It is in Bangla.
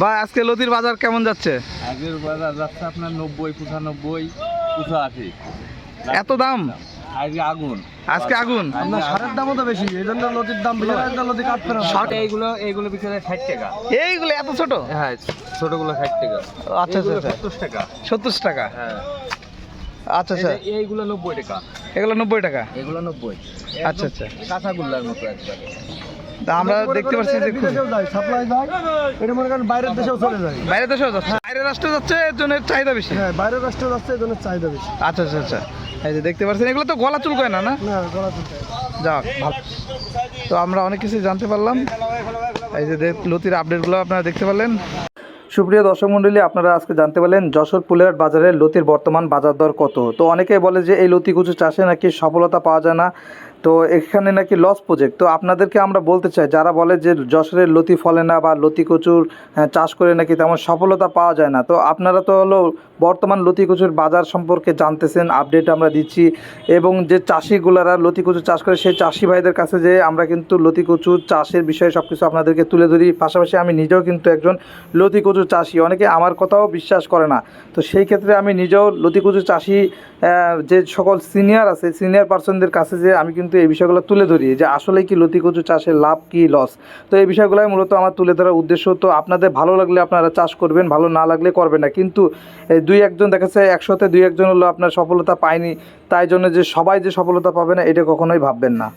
ভাই আজকে লতির বাজার কেমন যাচ্ছে? আগের বাজার যাচ্ছে আপনার নব্বই পঁচানব্বই পঁচাশি। এত দাম? আজকে আগুন। আজকে আগুন? আপনার সারের দামও তো বেশি এই জন্য নদীর দাম বেশি নদী কাটবে না ষাট এইগুলো এইগুলো বিক্রি হয় ষাট টাকা। এইগুলো এত ছোট? হ্যাঁ ছোটগুলো ষাট টাকা। আচ্ছা আচ্ছা আচ্ছা। সত্তর টাকা। সত্তর টাকা? হ্যাঁ। আচ্ছা আচ্ছা। এইগুলো নব্বই টাকা। এগুলো নব্বই টাকা? এগুলো নব্বই। আচ্ছা আচ্ছা। কাঁচাগুল্লার মতো একবারে। তা আমরা দেখতে পাচ্ছি যে সাপ্লাই যায় এটা মনে করেন বাইরের দেশেও চলে যায়। বাইরে দেশেও যাচ্ছে। বাইরের রাষ্ট্রে যাচ্ছে এর জন্য চাহিদা বেশি। হ্যাঁ বাইরের রাষ্ট্রে যাচ্ছে জন্য চাহিদা বেশি। আচ্ছা আচ্ছা আচ্ছা। এই যে দেখতে পাচ্ছেন এগুলো তো গলা চুলকায় না না? না গলা চলতে যাক ভালো। তো আমরা অনেক কিছু জানতে পারলাম। এই যে লতির আপডেটগুলো আপনারা দেখতে পারলেন। সুপ্রিয় দর্শক মণ্ডলী আপনারা আজকে জানতে পারলেন যশোর পুলেরহাট বাজারে লতির বর্তমান বাজার দর কত। তো অনেকে বলে যে এই লতি কুচু চাষে নাকি সফলতা পাওয়া যায় না। তো এখানে নাকি লস প্রজেক্ট তো আপনাদেরকে আমরা বলতে চাই, যারা বলে যে যশোরের লতি ফলে না বা লতি কচুর চাষ করে নাকি তেমন সফলতা পাওয়া যায় না, তো আপনারা তো হলো বর্তমান লতি কচুর বাজার সম্পর্কে জানতেছেন আপডেট আমরা দিচ্ছি এবং যে চাষিগুলারা লতি কচু চাষ করে, সেই চাষি ভাইদের কাছে যে আমরা কিন্তু লতি কচু চাষের বিষয়ে সব কিছু আপনাদেরকে তুলে ধরি। পাশাপাশি আমি নিজেও কিন্তু একজন লতি কচু চাষি, অনেকে আমার কথাও বিশ্বাস করে না। তো সেই ক্ষেত্রে আমি নিজেও লতি কচু চাষি যে সকল সিনিয়র আছে সিনিয়র পার্সনদের কাছে যে আমি কিন্তু এই বিষয়গুলো তুলে ধরি যে আসলে কি লতি কচু চাষের লাভ কি লস তো এই বিষয়গুলোই মূলত আমার তুলে ধরার উদ্দেশ্য তো আপনাদের ভালো লাগলে আপনারা চাষ করবেন, ভালো না লাগলে করবেন না। কিন্তু দুই একজন দেখা যাচ্ছে একশোতে দুই একজন হলো আপনার সফলতা পায়নি, তাই জন্য যে সবাই যে সফলতা পাবে না, এটা কখনোই ভাববেন না।